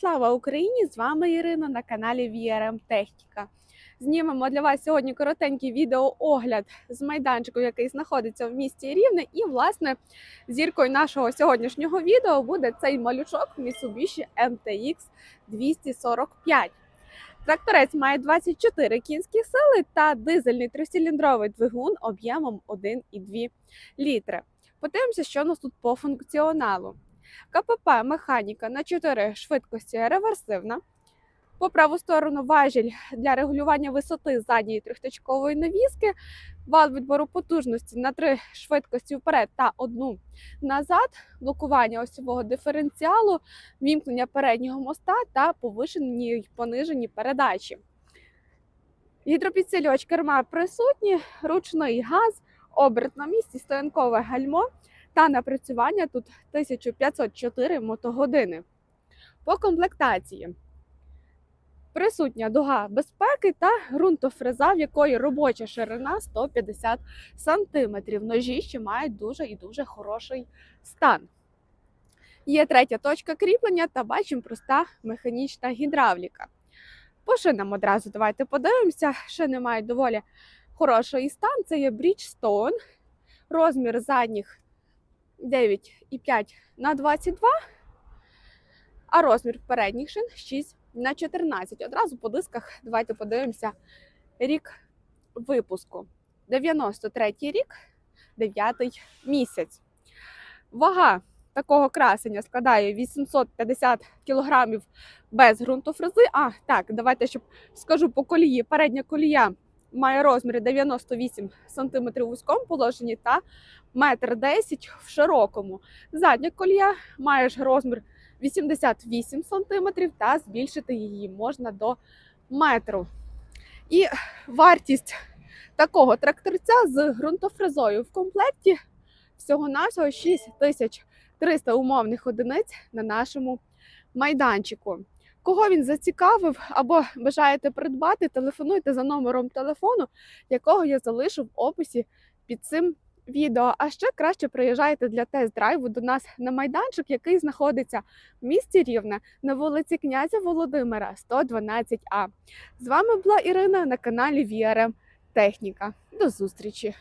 Слава Україні! З вами Ірина на каналі VRM Техніка. Знімемо для вас сьогодні коротенький відеоогляд з майданчику, який знаходиться в місті Рівне. І, власне, зіркою нашого сьогоднішнього відео буде цей малючок Mitsubishi MTX 245. Тракторець має 24 кінські сили та дизельний трициліндровий двигун об'ємом 1,2 літри. Подивимося, що у нас тут по функціоналу. КПП механіка на 4 швидкості реверсивна. По праву сторону важіль для регулювання висоти задньої трьохточкової навіски, вал відбору потужності на 3 швидкості вперед та одну назад, блокування осьового диференціалу, вімкнення переднього моста та повишені й понижені передачі. Гідропідсилювач керма присутні, ручний газ, оберт на місці, стоянкове гальмо та напрацювання тут 1504 мотогодини. По комплектації присутня дуга безпеки та ґрунтофреза, в якої робоча ширина 150 см. Ножі ще мають дуже і дуже хороший стан. Є третя точка кріплення та бачимо проста механічна гідравліка. По шинам одразу давайте подивимося. Шини мають доволі хороший стан. Це є Bridgestone. Розмір задніх 9,5 на 22, а розмір передніх шин 6 на 14. Одразу по дисках давайте подивимося рік випуску. 93 рік, 9 місяць. Вага такого красення складає 850 кг без ґрунтофрези. А, так, давайте щоб скажу по колії. Передня колія має розміри 98 см у вузькому положенні та 1,10 м в широкому. Задня колія має розмір 88 см та збільшити її можна до метру. І вартість такого тракторця з ґрунтофрезою в комплекті всього-навсього 6300 умовних одиниць на нашому майданчику. Кого він зацікавив або бажаєте придбати, телефонуйте за номером телефону, якого я залишу в описі під цим відео. А ще краще приїжджайте для тест-драйву до нас на майданчик, який знаходиться в місті Рівне на вулиці князя Володимира, 112А. З вами була Ірина на каналі VRM Техніка. До зустрічі!